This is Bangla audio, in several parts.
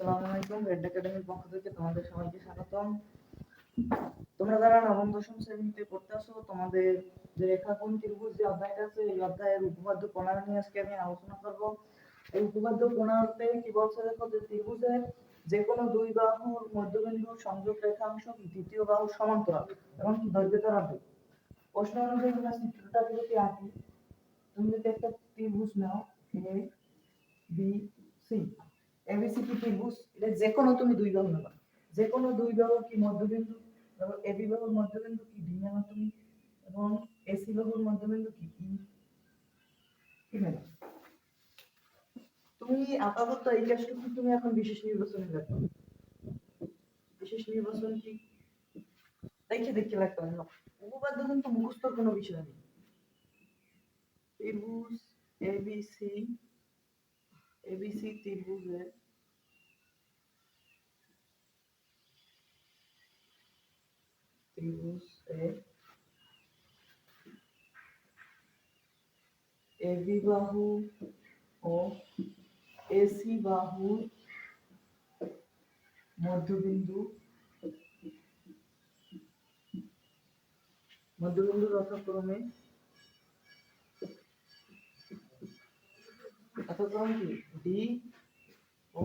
আসসালামু আলাইকুম রেড একাডেমির পক্ষ থেকে তোমাদের সবাইকে স্বাগতম। তোমরা যারা নবম, দশম শ্রেণীতে পড়তে আসো তোমাদের যে রেখাকোণ ত্রিভুজ যে অধ্যায়টা আছে, এই অধ্যায়ের উপপাদ্য প্রণয়ন নিয়ে আজকে আমি আলোচনা করব। এই কি বলছে দেখো যে ত্রিভুজের যে কোনো দুই বাহুর মধ্যবিন্দু সংযোগ রেখাংশ কি তৃতীয় বাহুর সমান্তরাল? এবং দৈর্ঘ্য হবে প্রশ্ন অনুযায়ী চিত্রটা যদি আঁকি, তুমি যদি একটা ত্রিভুজ নাও এ বি সি এবিসি কি ত্রিভুজ এটা যে কোনো তুমি দুই বাহু নেবা যে কোনো দুই বাহুর কি মধ্যবিন্দু এবং এবি বাহুর মধ্যবিন্দু কি ডি তুমি এবং এসি বাহুর মধ্যবিন্দু কি কি নেবা তুমি আপাতত এই কাজটুকু তুমি এখন বিশেষ নির্বাচনে দেখো বিশেষ নির্বাচন কি দেখে দেখে লাগতে না। উপপাদ্য কিন্তু মুখস্থ কোনো বিষয় নেই ত্রিভুজ এবিসি এবিসি ত্রিভুজের ত্রিভুজ এ এবি বাহু ও এসি বাহুর মধ্যবিন্দু মধ্যবিন্দু যথাক্রমে যথাক্রমে কি ডি ও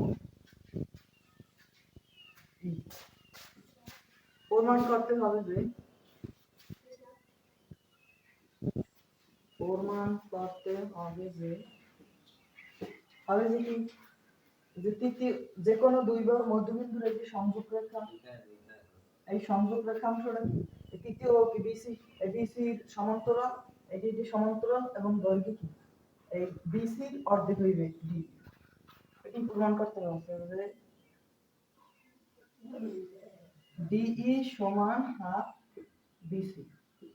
ই প্রমাণ করতে হবে যে প্রমাণ করতে হবে যে হবে যে কি? যে তৃতীয় যে কোনো দুই বার মধ্যবিন্দুর যে সংযোগ রেখা। এই সংযোগ রেখাংশটা তৃতীয় বিসি এই সমান্তরাল, এটি যে সমান্তরাল এবং দৈর্ঘ্য কি? এই বিসির অর্ধেক হইবে ডি এটি প্রমাণ করতে হবে যে ডিই সমান হাফ বিসি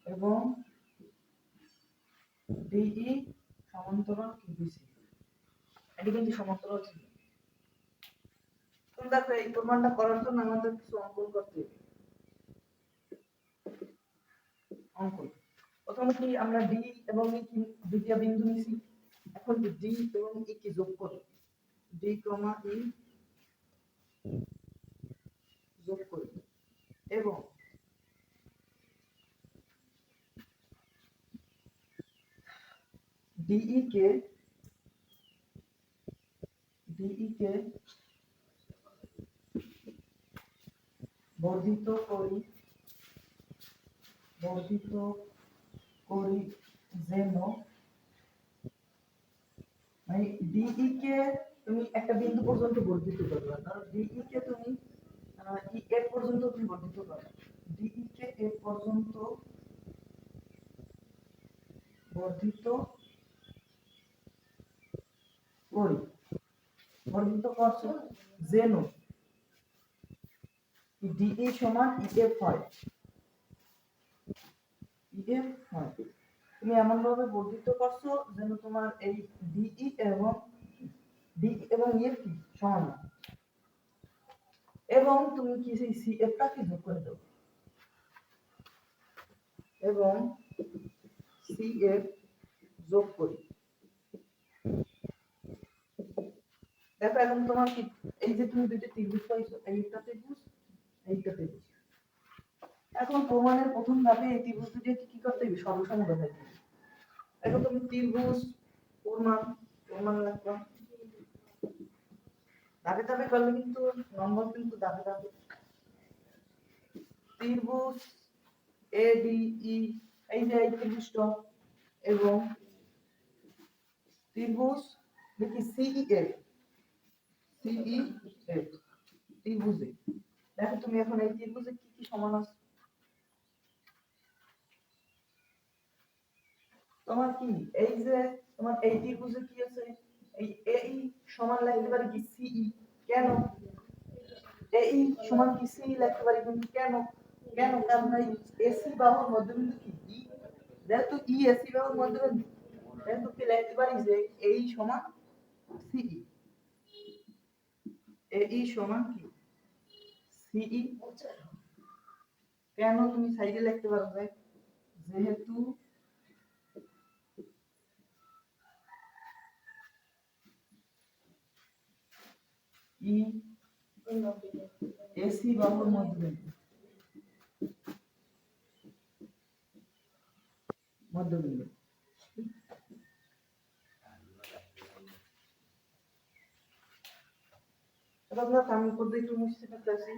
এবং ডিই সমান্তরাল কি বিসি এটি কিন্তু সমান্তরাল ছিল তুমি দেখো এই প্রমাণটা করার জন্য আমাদের কিছু অঙ্কন করতে হবে। অঙ্কন। প্রথমে কি আমরা ডি এবং ই কি দ্বিতীয় বিন্দু নিছি? এখন কি ডি এবং ই কি যোগ করি ডি কমা ই যোগ করি এবং ডিই কে ডিই বর্ধিত করি বর্ধিত করি যেন মানে ডিই কে তুমি একটা বিন্দু পর্যন্ত বর্ধিত করবে ধরো ডিই কে তুমি ই তুমি কে এর পর্যন্ত যেন ডিই সমান ইএফ হয়। ইএফ হয়। তুমি এমন ভাবে বর্ধিত করছ যেন তোমার এই ডিই এবং ডি এবং ইএফ কি? সমান না এবং তুমি কি সেই সিএফটা কি যোগ করে দাও এবং সিএফ যোগ করি। দেখো, এখন তোমার কি, এই যে তুমি দুইটা ত্রিভুজ পাইছো, এইটা ত্রিভুজ এইটা ত্রিভুজ। এখন প্রমাণের প্রথম ধাপে এই ত্রিভুজ দুটি কি করতে হবে? সর্বসম দেখাইতে এখন তুমি ত্রিভুজ প্রমাণ প্রমাণ লাগবে ধাপে ধাপে করলে কিন্তু নম্বর কিন্তু ধাপে ধাপে ত্রিভুজ এ ডি ই এই যে এই ত্রিভুজটা এবং ত্রিভুজ দেখি সিই এ সিই এ ত্রিভুজে। দেখো তুমি এখন এই ত্রিভুজে কি কি সমান আছে? তোমার কি? এই যে তোমার এই ত্রিভুজে কি আছে? এই এই সমান কি কেন? এই সমান কি কিন্তু কেন? কেন? কারণ এই এসি বাহুর মধ্যবিন্দু কি? ই। যেহেতু ই এসি বাহুর মধ্যবিন্দু কি যে এই সমান সিই এই সমান কি? কেন তুমি সাইডে লিখতে পারো যে? যেহেতু ই এসি বাহুর মধ্যবিন্দু মধ্যবিন্দু আমরা কামিং করতে একটু মুছতে পারতেছি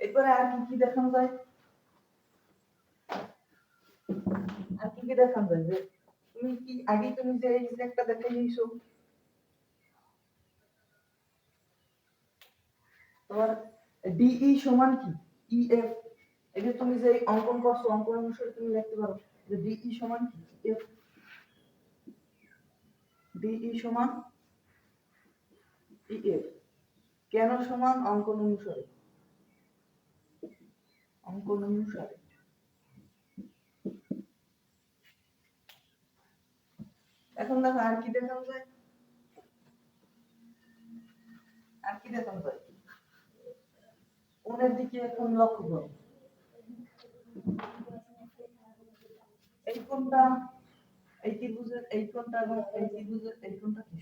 এরপরে আর কি কি দেখানো যায়? আর কি কি দেখানো যায়? যে তুমি কি, আগে তুমি যে একটা দেখাই দিয়েছ তোমার ডিই সমান কি? ই এফ এটা তুমি যে অঙ্কন করছ, অঙ্কন অনুসারে তুমি লিখতে পারো। যে ডিই সমান কি? এফ ডিই সমান ই এফ কেন সমান? অঙ্কন অনুসারে। অঙ্কন অনুসারে। এখন দেখো আর কি দেখানো যায়? আর কি দেখানো যায়? কোণের দিকে লক্ষ্য করো? এই এই ত্রিভুজের, এই এবং এই ত্রিভুজের, এই কি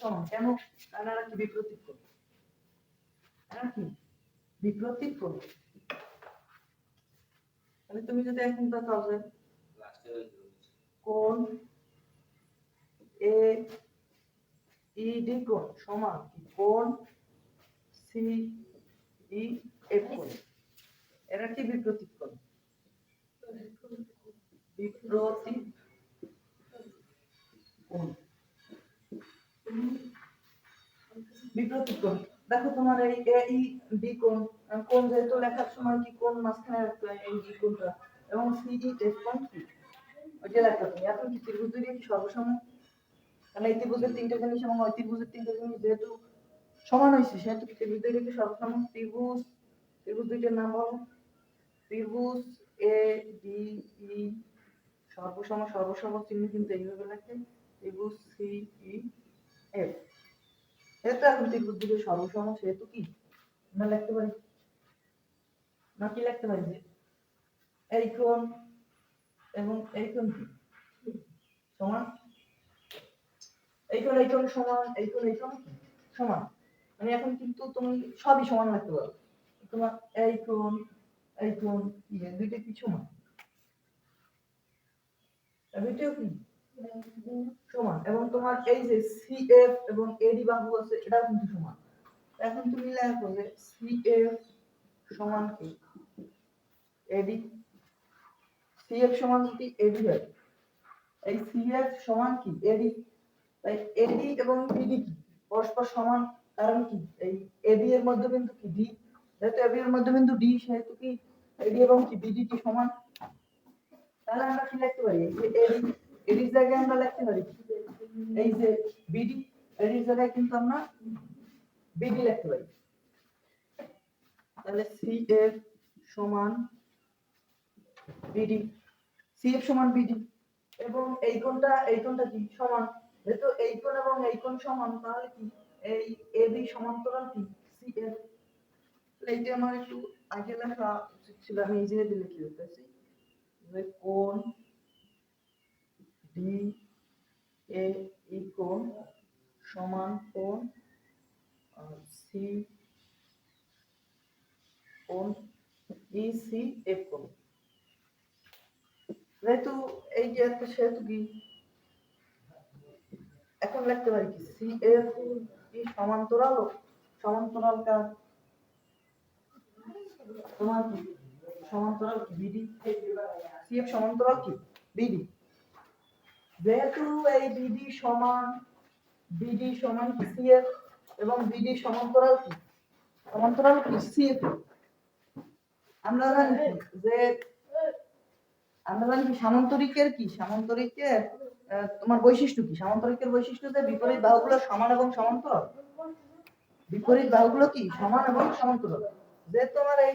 সমান? কেন? এরা কি বিপরীত কোণ এরা কি বিপরীত কোণ তাহলে তুমি যদি এখন দেখাও যে এ ইডি কোণ সমান সি এরা কি বিপরীত কোণ কোণ বিপরীত দেখো তোমার এই এ ই বি কোণ কোণ যেহেতু লেখার সময় কি কোণ মাঝখানে এই বি কোণটা এবং সি এফ কোণ কি? ওইটা লেখা তুমি, এখন কি ত্রিভুজ দুইটা কি সর্বসম? কারণ এই ত্রিভুজের তিনটা জিনিস এবং ওই ত্রিভুজের তিনটা জিনিস যেহেতু সমান হয়েছে, সেহেতু ত্রিভুজ দুইটা কি সর্বসম? ত্রিভুজ ত্রিভুজ দুইটার নাম বলো। ত্রিভুজ, এ, ডি, ই, সর্বসম সর্বসম চিহ্ন কিন্তু এইভাবে লেখে। ত্রিভুজ, সি, ই, এফ। যেহেতু এখন ত্রিভুজ দুটো সর্বসম, সেহেতু কি? না লিখতে পারি? না কি লিখতে পারি যে? এই কোণ এবং এই কোণ কি? সমান? এই কোণ এই কোণ সমান, এই কোণ এই কোণ সমান। মানে এখন কিন্তু তুমি সবই সমান লিখতে পারো। তোমার এই কোণ কোণ ইয়ে দুইটা কি সমান দুইটাও কি? সমান। এবং তোমার এই যে সিএফ এবং এডি বাহু আছে, এটাও কিন্তু সমান। এখন তুমি লেখো যে সিএফ সমান কি? এডি সিএফ সমান যদি এডি হয়, এই সিএফ সমান কি? এডি তাই এডি এবং বিডি কি? পরস্পর সমান, কারণ কি? এই এডি এর মধ্যবিন্দু কি? ডি যেহেতু এবি এর মধ্যবিন্দু ডি সেহেতু কি এডি এবং কি? সমান? তাহলে আমরা কি লিখতে পারি? এডি এডির জায়গায় আমরা লিখতে পারি এই যে বিডি এডির জায়গায় কিন্তু আমরা বিডি লিখতে পারি। তাহলে সিএফ সমান বিডি সিএফ সমান বিডি এবং এই কোণটা এই কোণটা কি? সমান। যেহেতু এই কোণ এবং এই কোণ সমান, তাহলে কি? এই এবি সমান্তরাল কি? সিএফ এইটা আমার একটু আগে লেখা ছিল আমি এই জায়গায় লিখে দিতেছি যে কোণ ডি এ ই কোণ সমান কোণ সি কোণ ই সি এফ কোণ যেহেতু এই যে একটা সেহেতু কি এখন লিখতে পারি কি সি এফ কি সমান্তরাল সমান্তরাল কার তোমার কি সমান্তরাল বিডি সি এফ সমান্তরাল কি? বিডি যেহেতু এই বিডি সমান বিডি সমান কি সি এবং বিডি সমান্তরাল কি? সমান্তরাল কি? সি এফ আমরা জানি যে, আমরা জানি সামান্তরিকের কি? সামান্তরিকের তোমার বৈশিষ্ট্য কি? সামান্তরিকের বৈশিষ্ট্য যে বিপরীত বাহুগুলো সমান এবং সমান্তরাল। বিপরীত বাহুগুলো কি? সমান এবং সমান্তরাল। যে তোমার এই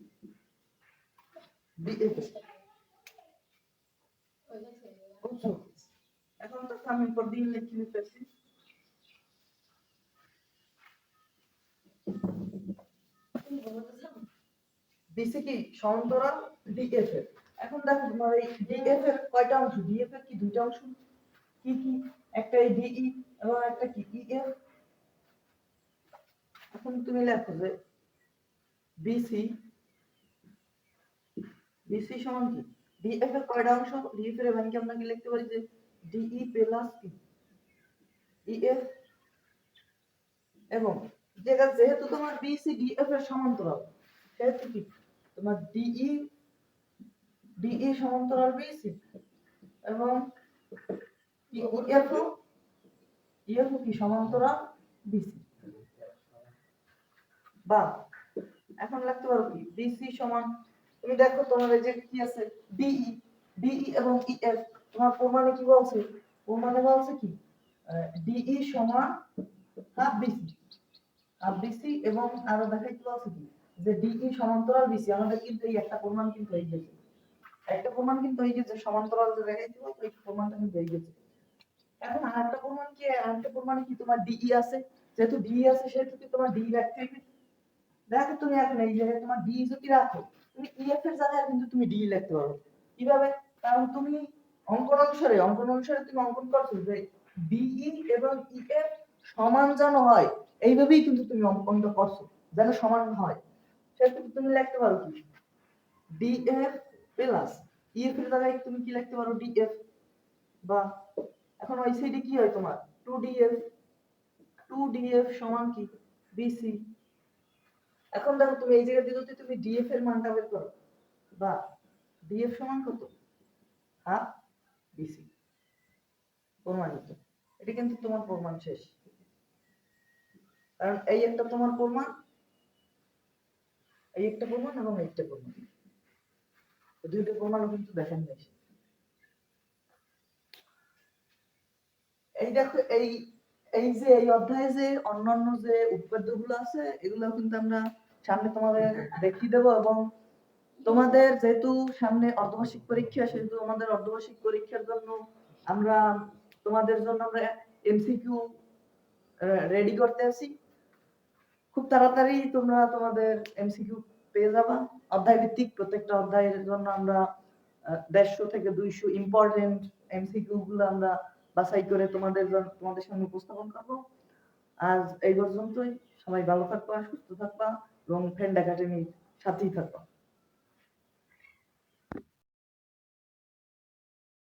এখন তো আমি পর দিন লিখে নিতেছি বিসি কি সমান্তরাল ডিএফ এর এখন দেখো তোমার এই ডিএফ এর কয়টা অংশ? ডিএফ এর কি দুইটা অংশ? কি কি? একটা এই ডিই এবং একটা কি ইএফ এখন তুমি লেখো যে বিসি বিসি সমান কি ডিএফ এর কয়টা অংশ ডিএফ এর ব্যাংকে আমরা লিখতে পারি যে ডিই প্লাস কি ইএফ এবং যেটা যেহেতু তোমার বিসি ডিএফ এর সমান্তরাল, সেহেতু কি? তোমার ডিই ডিই সমান্তরাল বিসি এবং ইএফ ইএফ কি? সমান্তরাল বিসি বা এখন লিখতে পারো কি? বিসি সমান তুমি দেখো তোমার এই যে কি আছে? ডিই ডিই এবং ইএফ তোমার প্রমাণে কি বলছে? প্রমাণে বলছে কি? ডিই সমান হাফ বিসি হাফ বিসি এবং আরও দেখাই কি বলছে কি? যে ডিই সমান্তরাল বিসি আমাদের কিন্তু এই একটা প্রমাণ কিন্তু হয়ে গেছে। একটা প্রমাণ কিন্তু হয়ে গেছে, সমান্তরাল যে দেখাইতে বলছে এই প্রমাণটা কিন্তু হয়ে গেছে। এখন আরেকটা প্রমাণ কি, আরেকটা প্রমাণে কি তোমার ডিই আছে? যেহেতু ডিই আছে, সেহেতু কি তোমার ডি রাখতে দেখো তুমি এখন এই জায়গায় তোমার ডি যদি রাখো তুমি ইএফ এর জায়গায় কিন্তু তুমি ডি লিখতে পারো। কীভাবে? কারণ তুমি অঙ্কন অনুসারে অঙ্কন অনুসারে তুমি অঙ্কন করছ যে ডিই এবং ইএফ সমান যেন হয়, এইভাবেই কিন্তু তুমি অঙ্কনটা করছ, যেন সমান হয়। সেক্ষেত্রে তুমি লিখতে পারো কি? ডিএফ প্লাস ইএফ এর জায়গায় তুমি কি লিখতে পারো? ডিএফ বা এখন ওই সাইডে কি হয় তোমার? টু ডিএফ টু ডিএফ সমান কি? বিসি এখন দেখো তুমি এই জায়গাতে যদি তুমি ডিএফ এর মানটা বের করো। বা ডিএফ সমান কত? হাফ বিসি প্রমাণিত। এটা কিন্তু তোমার প্রমাণ শেষ। কারণ এই একটা তোমার প্রমাণ, এই একটা প্রমাণ এবং একটা প্রমাণ। দুইটা প্রমাণও কিন্তু দেখেন নাই। এই দেখো, এই এই যে, এই অধ্যায়ে যে অন্যান্য যে উৎপাদ্যগুলো আছে, এগুলো কিন্তু আমরা সামনে তোমাদের দেখিয়ে দেবো এবং তোমাদের যেহেতু সামনে অর্ধবার্ষিক পরীক্ষা, সেহেতু আমাদের অর্ধবার্ষিক পরীক্ষার জন্য আমরা, তোমাদের জন্য আমরা এমসিকিউ রেডি করতে আছি। খুব তাড়াতাড়ি তোমরা তোমাদের এমসিকিউ পেয়ে যাবা। অধ্যায় ভিত্তিক প্রত্যেকটা অধ্যায়ের জন্য আমরা দেড়শো থেকে দুইশো ইম্পর্টেন্ট এমসিকিউ গুলো আমরা বাছাই করে তোমাদের তোমাদের সামনে উপস্থাপন করব। আজ এই পর্যন্তই। সবাই ভালো থাকবা, সুস্থ থাকবা। এবং ফ্রেন্ড একাডেমির সাথেই থাকবা